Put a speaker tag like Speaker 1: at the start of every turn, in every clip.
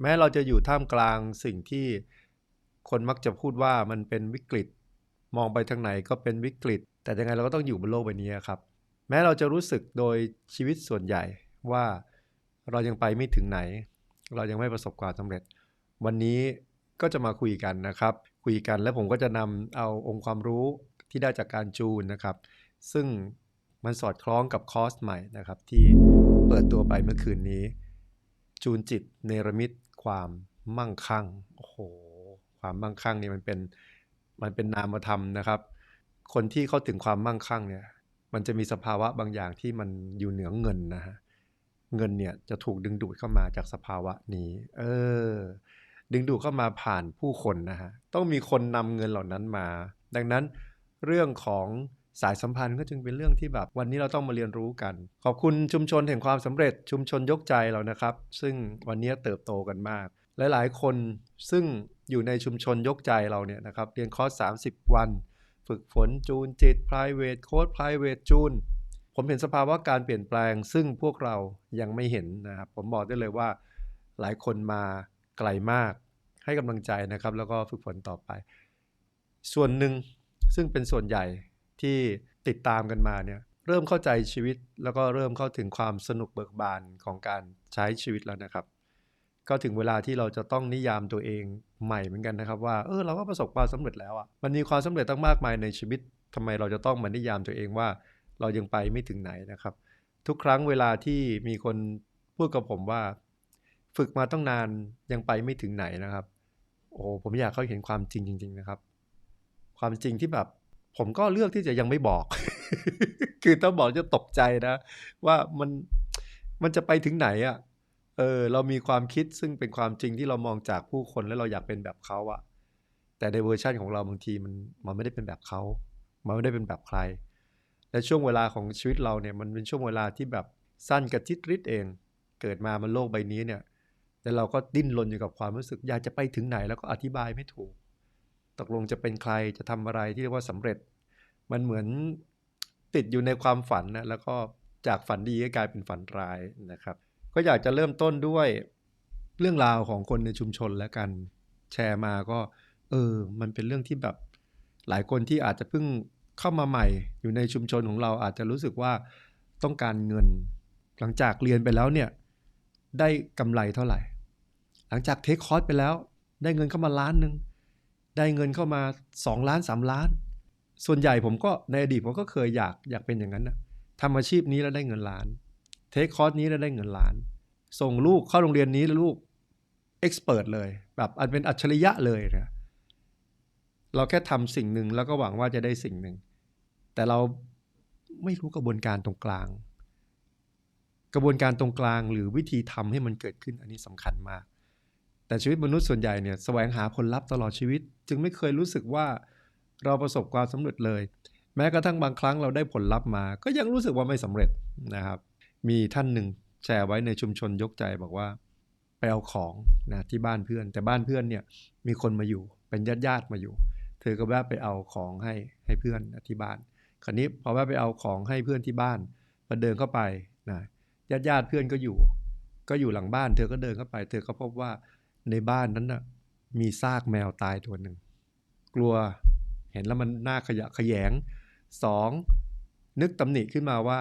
Speaker 1: แม้เราจะอยู่ท่ามกลางสิ่งที่คนมักจะพูดว่ามันเป็นวิกฤต มองไปทางไหนก็เป็นวิกฤต แต่ยังไงเราก็ต้องอยู่บนโลกใบนี้ครับ แม้เราจะรู้สึกโดยชีวิตส่วนใหญ่ว่าเรายังไปไม่ถึงไหน เรายังไม่ประสบความสำเร็จ วันนี้ก็จะมาคุยกันนะครับ คุยกันแล้วผมก็จะนำเอาองค์ความรู้ที่ได้จากการจูนนะครับ ซึ่งมันสอดคล้องกับคอร์สใหม่นะครับ ที่เปิดตัวไปเมื่อคืนนี้ จูนจิตเนรมิต ความมั่งคั่งโอ้โห ความมั่งคั่งนี่มันเป็นมันเป็นนามธรรมนะครับ คนที่เข้าถึงความมั่งคั่งเนี่ย มันจะมีสภาวะบางอย่างที่มันอยู่เหนือเงินนะฮะเงินเนี่ยจะถูกดึงดูดเข้ามาจากสภาวะนี้ เออ ดึงดูดเข้ามาผ่านผู้คนนะฮะต้องมีคนนำเงินเหล่านั้นมา ดังนั้นเรื่องของ สายสัมพันธ์ก็จึงเป็นเรื่องที่แบบวันนี้เราต้องมาเรียนรู้กัน ขอบคุณชุมชนแห่งความสำเร็จชุมชนยกใจเรานะครับ ซึ่งวันนี้เติบโตกันมาก หลาย ๆ คนซึ่งอยู่ในชุมชนยกใจเราเนี่ยนะครับเรียนคอร์ส30 วัน ฝึกฝนจูนจิต private coach private จูนผมเห็นสภาวะการเปลี่ยนแปลง ซึ่งพวกเรายังไม่เห็นนะครับผมบอกได้เลยว่าหลายคนมาไกลมากให้กำลังใจนะครับ แล้วก็ฝึกฝนต่อไป ส่วนหนึ่งซึ่งเป็นส่วนใหญ่ ที่ติดตามกันมาเนี่ยเริ่มเข้าใจชีวิตแล้วก็เริ่มเข้าถึงความสนุกเบิกบานของการใช้ชีวิตแล้วนะครับ ก็ถึงเวลาที่เราจะต้องนิยามตัวเองใหม่เหมือนกันนะครับว่าเออเราก็ประสบความสำเร็จแล้วอะ่ะมันมีความสำเร็จตั้งมากมายในชีวิตทำไมเราจะต้องมานิยามตัวเองว่าเรายังไปไม่ถึงไหนนะครับ ทุกครั้งเวลาที่มีคนพูดกับผมว่า ฝึกมาต้องนานยังไปไม่ถึงไหนนะครับ โอ้ผมอยากเขาเห็นความจริงจริง ๆ นะครับ ความจริงที่แบบ ผมก็เลือกที่จะยังไม่บอก คือต้องบอกจะตกใจนะ ว่ามันมันจะไปถึงไหนอะ่ะ เออ เรามีความคิดซึ่งเป็นความจริงที่เรามองจากผู้คนแล้วเราอยากเป็นแบบเขาอะแต่ในเวอร์ชันของเราบางทีมันมันไม่ได้เป็นแบบเขามันไม่ได้เป็นแบบใคร และช่วงเวลาของชีวิตเราเนี่ย มันเป็นช่วงเวลาที่แบบสั้นกระจิตริดเอง เกิดมามันโลกใบนี้เนี่ย แต่เราก็ดิ้นรนอยู่กับความรู้สึก อยากจะไปถึงไหนแล้วก็อธิบายไม่ถูก ตกลงจะเป็นใครจะทำอะไรที่เรียกว่าสำเร็จ มันเหมือนติดอยู่ในความฝันนะแล้วก็จากฝันดีก็กลายเป็นฝันร้ายนะครับ ก็อยากจะเริ่มต้นด้วยเรื่องราวของคนในชุมชนแล้วกันแชร์มาก็ เออ มันเป็นเรื่องที่แบบหลายคนที่อาจจะเพิ่งเข้ามาใหม่ อยู่ในชุมชนของเราอาจจะรู้สึกว่าต้องการเงิน หลังจากเรียนไปแล้วเนี่ยได้กำไรเท่าไหร่ หลังจากเทคคอร์สไปแล้ว ได้เงินเข้ามาล้านหนึ่ง ได้เงินเข้ามา 2 ล้าน 3 ล้าน ส่วนใหญ่ผมก็ในอดีตผมก็เคยอยากอยากเป็นอย่างนั้นนะทำอาชีพนี้แล้วได้เงินล้าน เทคคอร์สนี้แล้วได้เงินล้าน ส่งลูกเข้าโรงเรียนนี้แล้วลูกเอ็กซ์เพรสเลย แบบอันเป็นอัจฉริยะเลยนะเราแค่ทำสิ่งหนึ่งแล้วก็หวังว่าจะได้สิ่งหนึ่ง แต่เราไม่รู้กระบวนการตรงกลาง กระบวนการตรงกลางหรือวิธีทำให้มันเกิดขึ้นอันนี้สำคัญมาก แต่ชีวิตมนุษย์ส่วนใหญ่เนี่ยแสวงหาผลลัพธ์ตลอดชีวิต จึงไม่เคยรู้สึกว่าเราประสบความสำเร็จเลย แม้กระทั่งบางครั้งเราได้ผลลัพธ์มา ก็ยังรู้สึกว่าไม่สำเร็จนะครับ มีท่านหนึ่งแชร์ไว้ในชุมชนยกใจบอกว่าไปเอาของนะที่บ้านเพื่อน แต่บ้านเพื่อนเนี่ยมีคนมาอยู่เป็นญาติญาติมาอยู่ เธอก็แวะไปเอาของให้ให้เพื่อนที่บ้าน คราวนี้พอแวะไปเอาของให้เพื่อนที่บ้านพอเดินเข้าไปนะญาติญาติเพื่อนก็อยู่ ก็อยู่หลังบ้าน เธอก็เดินเข้าไป เธอก็พบว่า ในบ้านนั้นนะ่ะมีซากแมวตายตัวหนึ่ง กลัวเห็นแล้วมันน่าขยะขยงสองนึกตำหนิขึ้นมาว่า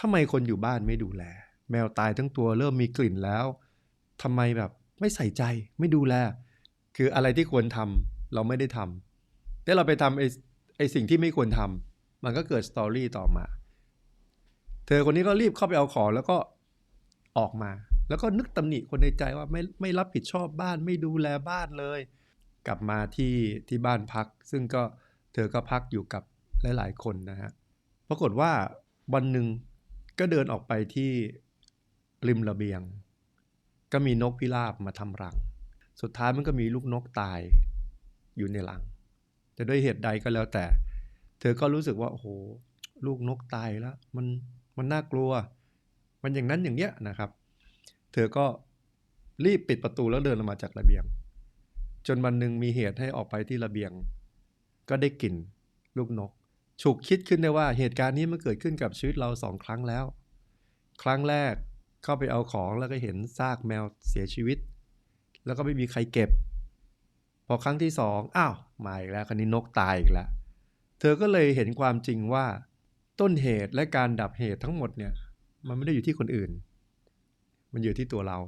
Speaker 1: ทำไมคนอยู่บ้านไม่ดูแล แมวตายทั้งตัวเริ่มมีกลิ่นแล้วทำไมแบบไม่ใส่ใจไม่ดูแล คืออะไรที่ควรทำเราไม่ได้ทำแต่เราไปทำไอ้ไอ้สิ่งที่ไม่ควรทำมันก็เกิดสตอรี่ต่อมา เธอคนนี้ก็รีบเข้าไปเอาของแล้วก็ออกมา แล้วก็นึกตำหนิคนในใจว่าไม่ไม่รับผิดชอบบ้านไม่ดูแลบ้านเลย กลับมาที่ที่บ้านพัก ซึ่งก็เธอก็พักอยู่กับหลาย ๆ คนนะฮะปรากฏว่าวันหนึ่งก็เดินออกไปที่ริมระเบียง ก็มีนกพิราบมาทำรัง สุดท้ายมันก็มีลูกนกตายอยู่ในรัง แต่ด้วยเหตุใดก็แล้วแต่ เธอก็รู้สึกว่าโอ้โหลูกนกตายแล้ว มันมันน่ากลัว มันอย่างนั้นอย่างเนี้ยนะครับ ธอก็รีบปิดประตูแล้วเดินลงมาจากระเบียง จนวันหนึ่งมีเหตุให้ออกไปที่ระเบียง ก็ได้กลิ่นลูกนก ฉุกคิดขึ้นได้ว่าเหตุการณ์นี้มันเกิดขึ้นกับชีวิตเราสองครั้งแล้ว ครั้งแรกเข้าไปเอาของแล้วก็เห็นซากแมวเสียชีวิต แล้วก็ไม่มีใครเก็บ พอครั้งที่สองอ้าวมาอีกแล้วคราวนี้นกตายอีกแล้วเธอก็เลยเห็นความจริงว่า ต้นเหตุและการดับเหตุทั้งหมดเนี่ยมันไม่ได้อยู่ที่คนอื่น มันอยู่ที่ตัวเรา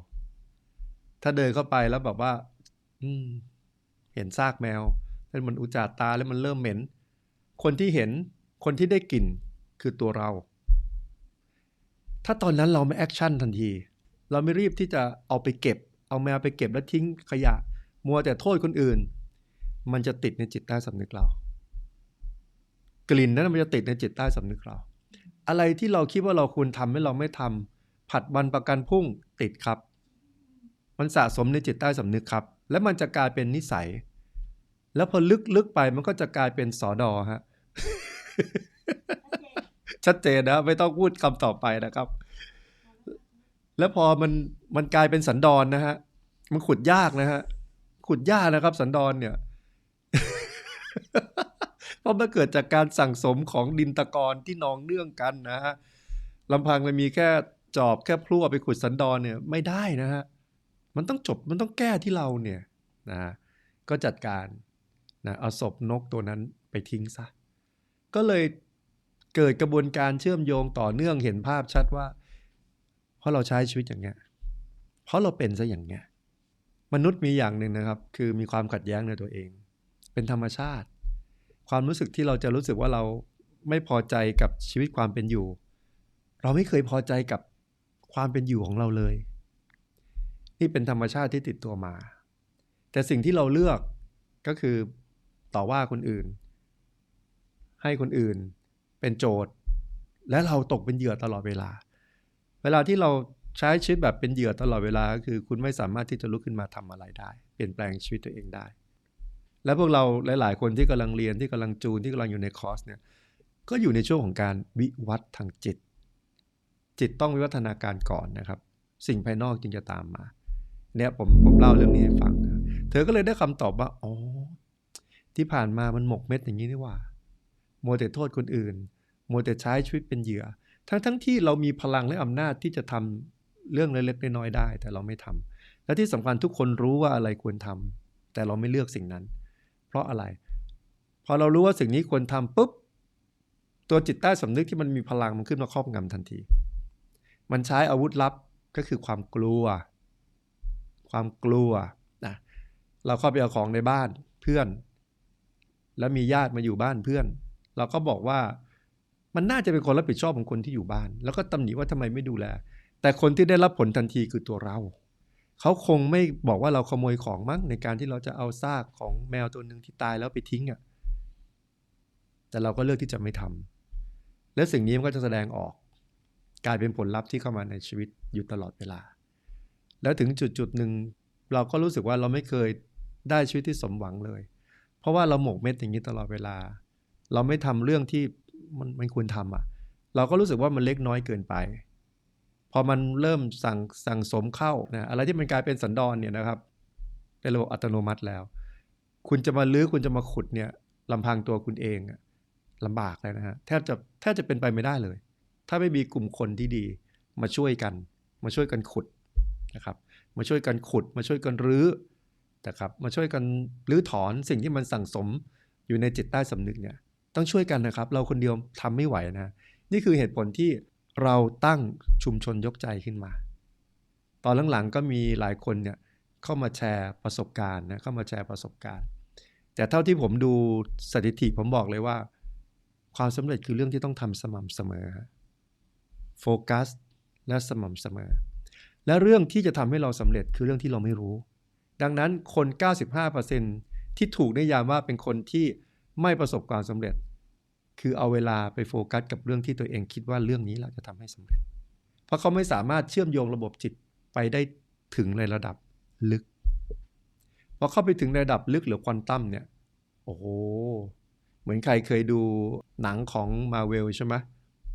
Speaker 1: ถ้าเดินเข้าไปแล้วแบบว่า อืม เห็นซากแมวแล้วมันอุจจาตาแล้วมันเริ่มเหม็น คนที่เห็นคนที่ได้กลิ่นคือตัวเรา ถ้าตอนนั้นเราไม่แอคชั่นทันที เราไม่รีบที่จะเอาไปเก็บ เอาแมวไปเก็บแล้วทิ้งขยะ มัวแต่โทษคนอื่น มันจะติดในจิตใต้สำนึกเรา กลิ่นนั้นมันจะติดในจิตใต้สำนึกเรา อะไรที่เราคิดว่าเราควรทำให้เราไม่ทำ ผัดวันประกันพรุ่งติดครับ มันสะสมในจิตใต้สำนึกครับ และมันจะกลายเป็นนิสัย แล้วพอลึกๆไปมันก็จะกลายเป็นสอดอฮะชัดเจนนะไม่ต้องพูดคำต่อไปนะครับ แล้วพอมันมันกลายเป็นสันดอนนะฮะมันขุดยากนะฮะขุดยากนะครับ สันดอนเนี่ยเพราะมันเกิดจากการสั่งสมของดินตะกอนที่นองเนื่องกันนะฮะลำพังมันมีแค่ จอบแค่พลั่วไปขุดสันดอนเนี่ยไม่ได้นะฮะมันต้องจบมันต้องแก้ที่เราเนี่ยนะฮะก็จัดการนะเอาศพนกตัวนั้นไปทิ้งซะ ก็เลยเกิดกระบวนการเชื่อมโยงต่อเนื่องเห็นภาพชัดว่า เพราะเราใช้ชีวิตอย่างเงี้ยเพราะเราเป็นซะอย่างเงี้ยมนุษย์มีอย่างหนึ่งนะครับ คือมีความขัดแย้งในตัวเอง เป็นธรรมชาติ ความรู้สึกที่เราจะรู้สึกว่าเราไม่พอใจกับชีวิตความเป็นอยู่ เราไม่เคยพอใจกับ ความเป็นอยู่ของเราเลย นี่เป็นธรรมชาติที่ติดตัวมา แต่สิ่งที่เราเลือกก็คือต่อว่าคนอื่น ให้คนอื่นเป็นโจทย์ และเราตกเป็นเหยื่อตลอดเวลา เวลาที่เราใช้ชีวิตแบบเป็นเหยื่อตลอดเวลาก็คือ คุณไม่สามารถที่จะลุกขึ้นมาทำอะไรได้ เปลี่ยนแปลงชีวิตตัวเองได้ และพวกเราหลาย ๆ คนที่กำลังเรียนที่กำลังจูนที่กำลังอยู่ในคอร์สเนี่ยก็อยู่ในช่วงของการวิวัฒน์ทางจิต จิตต้องวิวัฒนาการก่อนนะครับ สิ่งภายนอกจึงจะตามมา เนี่ยผมผมเล่าเรื่องนี้ให้ฟังนะเธอก็เลยได้คำตอบว่าอ๋อที่ผ่านมามันหมกเม็ดอย่างนี้นี่ว่ามัวแต่โทษคนอื่นมัวแต่ใช้ชีวิตเป็นเหยื่อ ทั้งทั้งที่เรามีพลังและอำนาจที่จะทำเรื่องเล็กๆน้อยๆได้ แต่เราไม่ทำและที่สำคัญทุกคนรู้ว่าอะไรควรทำแต่เราไม่เลือกสิ่งนั้น เพราะอะไร พอเรารู้ว่าสิ่งนี้ควรทำปุ๊บตัวจิตใต้สำนึกที่มันมีพลังมันขึ้นมาครอบงำทันที มันใช้อาวุธลับก็คือความกลัว ความกลัวนะเราเข้าไปเอาของในบ้านเพื่อน แล้วมีญาติมาอยู่บ้านเพื่อน เราก็บอกว่ามันน่าจะเป็นคนรับผิดชอบของคนที่อยู่บ้าน แล้วก็ตำหนิว่าทำไมไม่ดูแล แต่คนที่ได้รับผลทันทีคือตัวเรา เขาคงไม่บอกว่าเราขโมยของมั้งในการที่เราจะเอาซากของแมวตัวหนึ่งที่ตายแล้วไปทิ้งอะ่ะแต่เราก็เลือกที่จะไม่ทำและสิ่งนี้มันก็จะแสดงออก กลายเป็นผลลัพธ์ที่เข้ามาในชีวิตอยู่ตลอดเวลา แล้วถึงจุดจุดหนึ่งเราก็รู้สึกว่าเราไม่เคยได้ชีวิตที่สมหวังเลย เพราะว่าเราหมกเม็ดอย่างนี้ตลอดเวลา เราไม่ทำเรื่องที่มันมันควรทำอะ เราก็รู้สึกว่ามันเล็กน้อยเกินไป พอมันเริ่มสั่งสั่งสมเข้านะอะไรที่มันกลายเป็นสันดอนเนี่ยนะครับเป็นระบบอัตโนมัติแล้ว คุณจะมาลื้อคุณจะมาขุดเนี่ยลำพังตัวคุณเองอะลำบากเลยนะฮะแทบจะแทบจะเป็นไปไม่ได้เลย ถ้าไม่มีกลุ่มคนที่ดีมาช่วยกัน มาช่วยกันขุดนะครับ มาช่วยกันขุด มาช่วยกันรื้อนะครับมาช่วยกันรื้อถอนสิ่งที่มันสั่งสมอยู่ในจิตใต้สำนึกเนี่ยต้องช่วยกันนะครับ เราคนเดียวทำไม่ไหวนะ นี่คือเหตุผลที่เราตั้งชุมชนยกใจขึ้นมา ตอนหลังๆก็มีหลายคนเนี่ยเข้ามาแชร์ประสบการณ์นะเข้ามาแชร์ประสบการณ์ แต่เท่าที่ผมดูสถิติผมบอกเลยว่า ความสำเร็จคือเรื่องที่ต้องทำสม่ำเสมอ โฟกัส และสม่ำเสมอ และเรื่องที่จะทำให้เราสำเร็จคือเรื่องที่เราไม่รู้ ดังนั้นคน 95%ที่ถูกนิยามว่าเป็นคนที่ไม่ประสบความสำเร็จ คือเอาเวลาไปโฟกัสกับเรื่องที่ตัวเองคิดว่าเรื่องนี้แหละจะทำให้สำเร็จ เพราะเขาไม่สามารถเชื่อมโยงระบบจิตไปได้ถึงในระดับลึกพอเข้าไปถึงระดับลึกหรือควอนตัมเนี่ย โอ้โห เหมือนใครเคยดูหนังของมาเวลใช่ไหม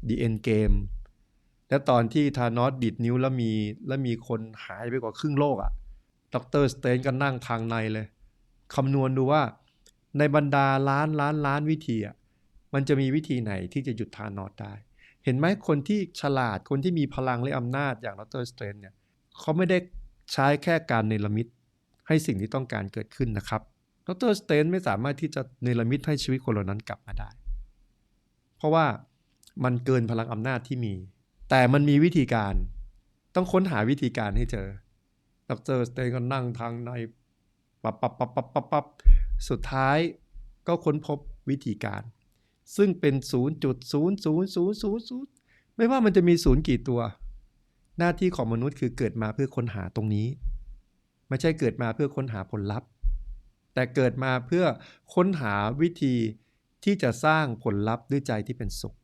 Speaker 1: The End Game แล้วตอนที่ธานอสดิดนิ้วแล้วมีแล้วมีคนหายไปกว่าครึ่งโลกอะ่ะดรสเตนก็นั่งทางในเลยคำนวณดูว่าในบรรดาล้านล้านล้านวิธีอะมันจะมีวิธีไหนที่จะหยุดธานอสได้ เห็นไหมคนที่ฉลาดคนที่มีพลังและอำนาจอย่างดรสเตรนเนี่ยเขาไม่ได้ใช้แค่การเนรมิตให้สิ่งที่ต้องการเกิดขึ้นนะครับดรสเตนไม่สามารถที่จะเนรมิตให้ชีวิตคนเหล่านั้นกลับมาได้ เพราะว่ามันเกินพลังอำนาจที่มี แต่มันมีวิธีการ ต้องค้นหาวิธีการให้เจอ ดรสเตนก็นั่งทางในปับปับปับปับปับปับสุดท้ายก็ค้นพบวิธีการ ซึ่งเป็น 0.00000 ไม่ว่ามันจะมีศูนย์กี่ตัว หน้าที่ของมนุษย์คือเกิดมาเพื่อค้นหาตรงนี้ ไม่ใช่เกิดมาเพื่อค้นหาผลลัพธ์ แต่เกิดมาเพื่อค้นหาวิธีที่จะสร้างผลลัพธ์ด้วยใจที่เป็นสุข